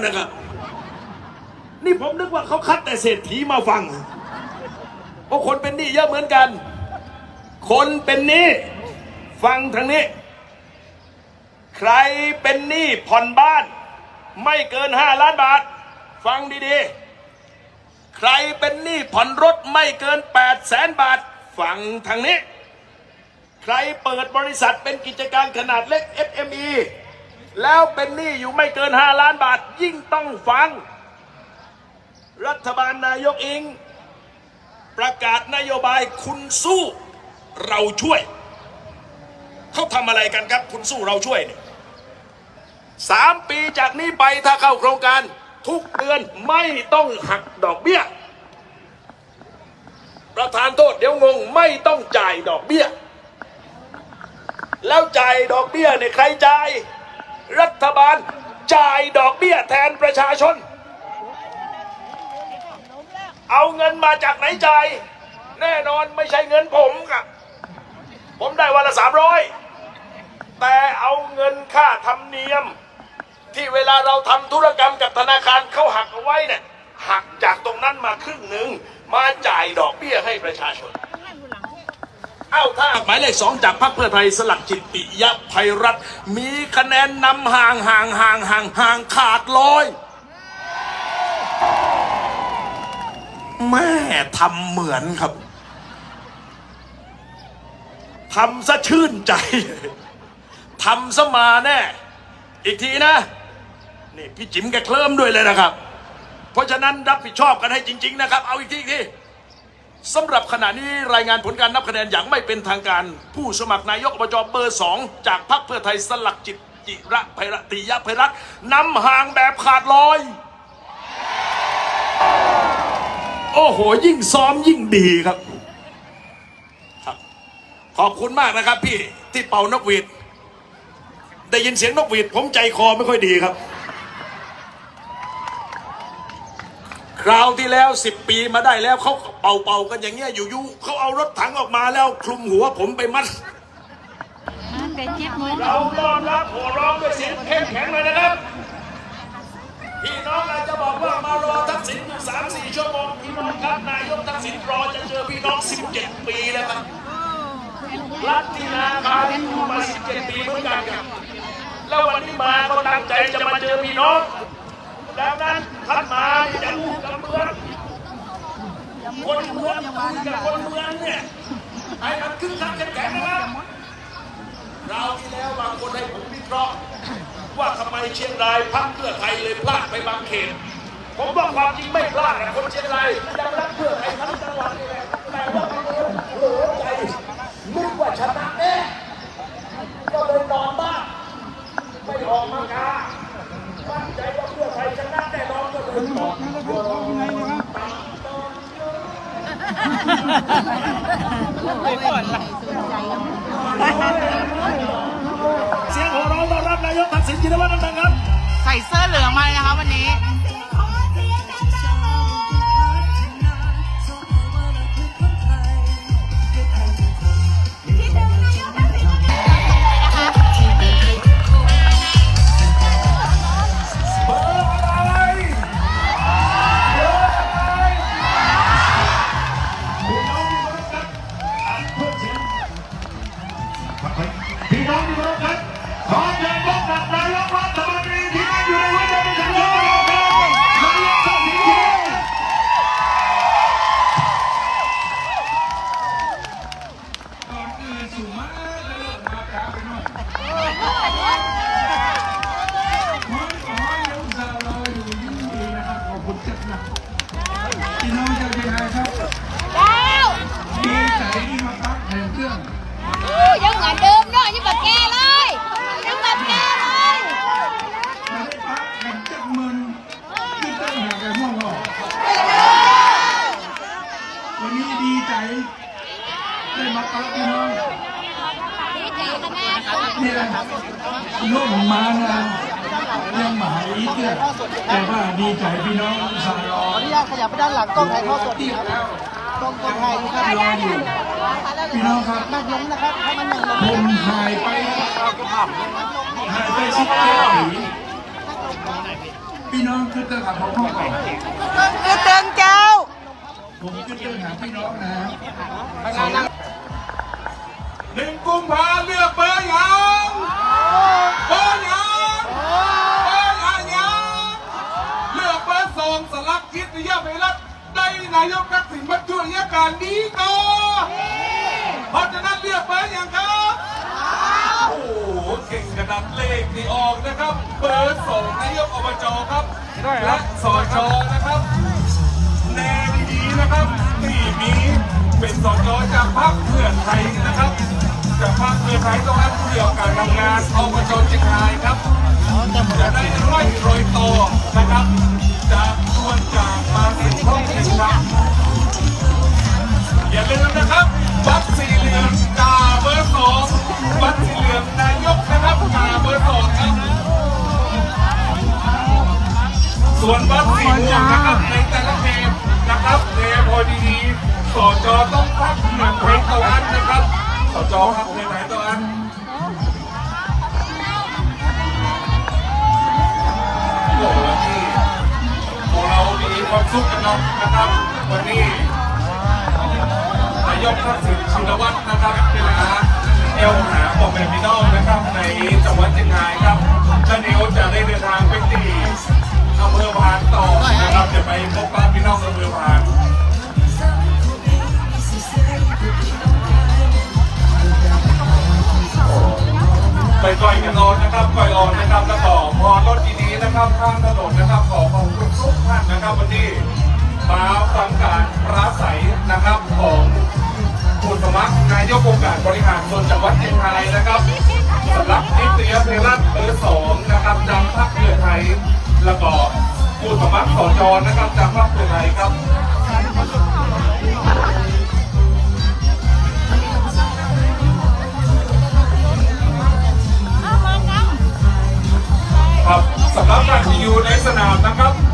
ไม่น่าเชื่อนะครับ นี่ผมนึกว่าเขาคัดแต่เศรษฐีมาฟังเพราะคนเป็นหนี้เยอะเหมือนกัน คนเป็นหนี้ฟังทางนี้ ใครเป็นหนี้ผ่อนบ้าน ไม่เกินห้าล้านบาท ฟังดีๆ ใครเป็นหนี้ผ่อนรถไม่เกิน8 0 0แสนบาท ฟังทางนี้ ใครเปิดบริษัทเป็นกิจการขนาดเล็ก FME แล้วเป็นหนี้อยู่ไม่เกิน 5 ล้านบาท ยิ่งต้องฟัง รัฐบาลนายกอิง ประกาศนโยบายคุณสู้เราช่วย เขาทำอะไรกันครับ คุณสู้เราช่วยเนี่ยสามปีจากนี้ไปถ้าเข้าโครงการทุกเดือนไม่ต้องหักดอกเบี้ย ประธานโทษเดี๋ยวงงไม่ต้องจ่ายดอกเบี้ย แล้วจ่ายดอกเบี้ยเนี่ยใครจ่าย รัฐบาลจ่ายดอกเบี้ยแทนประชาชน เอาเงินมาจากไหนจ่ายแน่นอนไม่ใช่เงินผมครับผมได้วันละสามร้อยแต่เอาเงินค่าธรรมเนียม ที่เวลาเราทำธุรกรรมกับธนาคารเขาหักเอาไว้เนี่ยหักจากตรงนั้นมาครึ่งหนึ่งมาจ่ายดอกเบี้ยให้ประชาชน เอ้าถ้าหมายเลขสองจากพรรคเพื่อไทยสลักจิตปิยภัยรัฐมีคะแนนนำห่างห่างห่างห่างห่างขาดลอยแม่ทำเหมือนครับทำซะชื่นใจทำซะมาแน่ อีกทีนะ นี่พี่จิ๋มแกเคลิ้มด้วยเลยนะครับ เพราะฉะนั้นรับผิดชอบกันให้จริง ๆ นะครับ เอาอีกทีอีกที สำหรับขณะนี้รายงานผลการนับคะแนนอย่างไม่เป็นทางการ ผู้สมัครนายกอบจเบอร์สองจากพรรคเพื่อไทยสลักจิตจิระไพรติยะไพรัตน์นำห่างแบบขาดลอย โอ้โห ยิ่งซ้อมยิ่งดีครับครับ ขอบคุณมากนะครับพี่ที่เป่านกหวีด ได้ยินเสียงนกหวีดผมใจคอไม่ค่อยดีครับ คราวที่แล้วสิบปีมาได้แล้วเขาเป่าเป่าๆกันอย่างเงี้ยอยู่ๆเขาเอารถถังออกมาแล้วคลุมหัวผมไปมัด เราต้อนรับหัวร้องด้วยเสียงเข้มแข็งเลยนะครับ พี่น้องอาจจะบอกว่ามารอทักษิณอยู่สามสี่ชั่วโมงพี่น้องครับนายกทักษิณรอจะเจอพี่น้องสิบเจ็ดปีแล้วครับรัฐที่นาคาอยู่มาสิบเจ็ดปีเหมือนกันครับแล้ววันนี้มาก็ตั้งใจจะมาเจอพี่น้อง ดังนั้นท่านมาอย่าลูกกับเมืองคนเมืองคุยกับคนเมืองเนี่ยให้มันคึกคักเข้มแข็งนะครับเราวที่แล้วบางคนให้ผมวิเคราะห์ว่าทำไมเชียงรายพักเพื่อไทยเลยพลาดไปบางเขตผมว่าความจริงไม่พลาดนะคนเชียงรายยังรักเพื่อไทยทั้งจังหวัดนี่แหละแต่ว่าบางคนโหใจนึกว่าชนะแน่ก็เลยนอนบ้านไม่ออกมากานใจว่าเพื่อไทยชนะแน่นอนก็เลยนอน เสียงหัวเราะต้อนรับนายกทักษิณชินวัตรดังๆครับ ใส่เสื้อเหลืองมาเลยนะคะวันนี้ พี่น้องชาวเชียงรายครับแล้วดีใจที่มาพักแห่งเครื่องอู้ยังเหมือนเดิมเนาะยังแบบแกเลยยังแบบแกเลย มาได้พักแห่งเจ็ดหมื่นที่ตั้งหากแต่ม่วงออกวันนี้ดีใจได้มาพักพี่น้อง ดีใจขนาด นี่แหละร่มมานะยังหมายอีกเนี่ยแต่ ว่าดีใจพี่น้องสายรอขออนุญาตขยับไปด้านหลังกล้องถ่ายทอดสดครับกล้องกล้องถ่ายนะครับรออยู่พี่น้องครับนั่งลงนะครับให้มันหนั่งผมหายไปหายไปสิบเจ็ดปีพี่น้องคือเตอร์ขับขอพ่อก่อนคือเติงเจ้า ผมคือเตอร์หาพี่น้องนะหนึ่งกุมภาเลือกเบอร์ยัง ลักคิดนิยมไปรัฐได้นายกทักษิณบรรจุยการดีก่อนเพราะฉะนั้นเลือกเบอร์ยังครับโอ้โหเก่งขนาดเลขนี่ออกนะครับ เบอร์สองนายกอบจครับ และสจนะครับแน่ดีๆนะครับนี่มีเป็นสจจากพรรคเพื่อไทยนะครับจากพรรคเพื่อไทยต้องรับเกี่ยวกับการทำงานอบจเชียงรายครับจะได้ร้อยรอยต่อนะครับ ส่วนบัตรสีม่วงนะครับในแต่ละเทปนะครับเทปพอดีๆสจต้องพักหนึ่งเพลงต่ออันนะครับสจครับเพลงไหนต่ออันโอ้โหวันนี้พวกเรามีความสุขกันเนาะนะครับวันนี้นายกทักษิณชินวัตรนะครับเป็นนะเอลหาบอกแบบพี่น้องนะครับในจังหวัดเชียงรายครับและเดี๋ยวจะได้เดินทางไปที่ อำเภอพานต่อนะครับจะไปพบปะพี่น้องอำเภอพานไปก่อยกันออนนะครับก่อยออนนะครับแล้วก็พอรถดีๆนะครับข้างถนนนะครับขอขอบคุณทุกท่านนะครับวันนี้มาฟังการปราศัยนะครับของผู้สมัครนายกองค์การบริหารส่วนจังหวัดเชียงรายนะครับสำหรับนิตยเพรัตน์เบอร์สองนะครับจากพรรคเพื่อไทย ผู้สมัครสจนะครับจากพรรคเพื่อไทยครับครับสำหรับการที่อยู่ในสนามนะครับ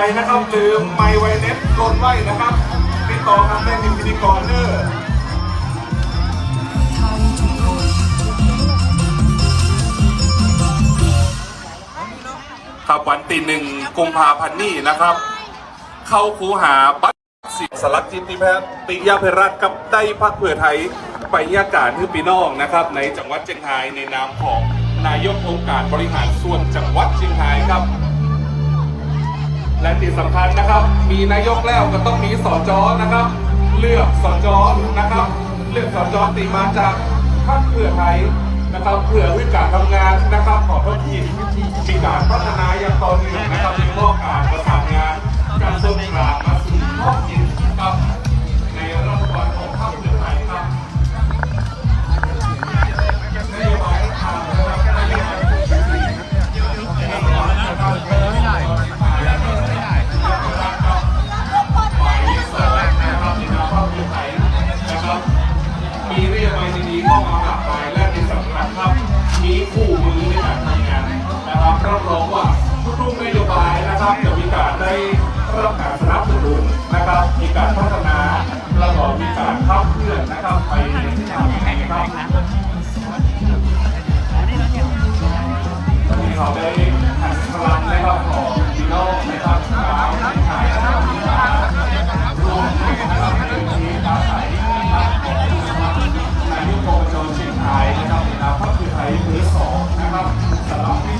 นใดนะครับลืมไมไวเน็ตลนไว้นะครับติดต่อทางได้ที่พิธีกรเนอร์ครับวันตีหนึ่งกุมภาพันธ์นี้นะครับ เข้าคูหาบัตสิสลักจิตติแพทย์ปิยาเพรัตกับได้พักเพื่อไทยไปยากาศที่ปีน้องนะครับ ในจังหวัดเชียงรายในนามของนายกองค์การบริหารส่วนจังหวัดเชียงรายครับ และที่สำคัญนะครับ มีนายกแล้วก็ต้องมีสจนะครับ เลือกสจนะครับ เลือกสจตีมาจากพรรคเพื่อไทยนะครับเพื่อวิการทำงานนะครับของท้องถิ่นมีการพัฒนาอย่างต่อเนื่องนะครับในข้อการป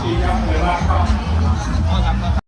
สี่ยเบอร์สองนะครับสำหรับพิธียักษ์เวลาครับ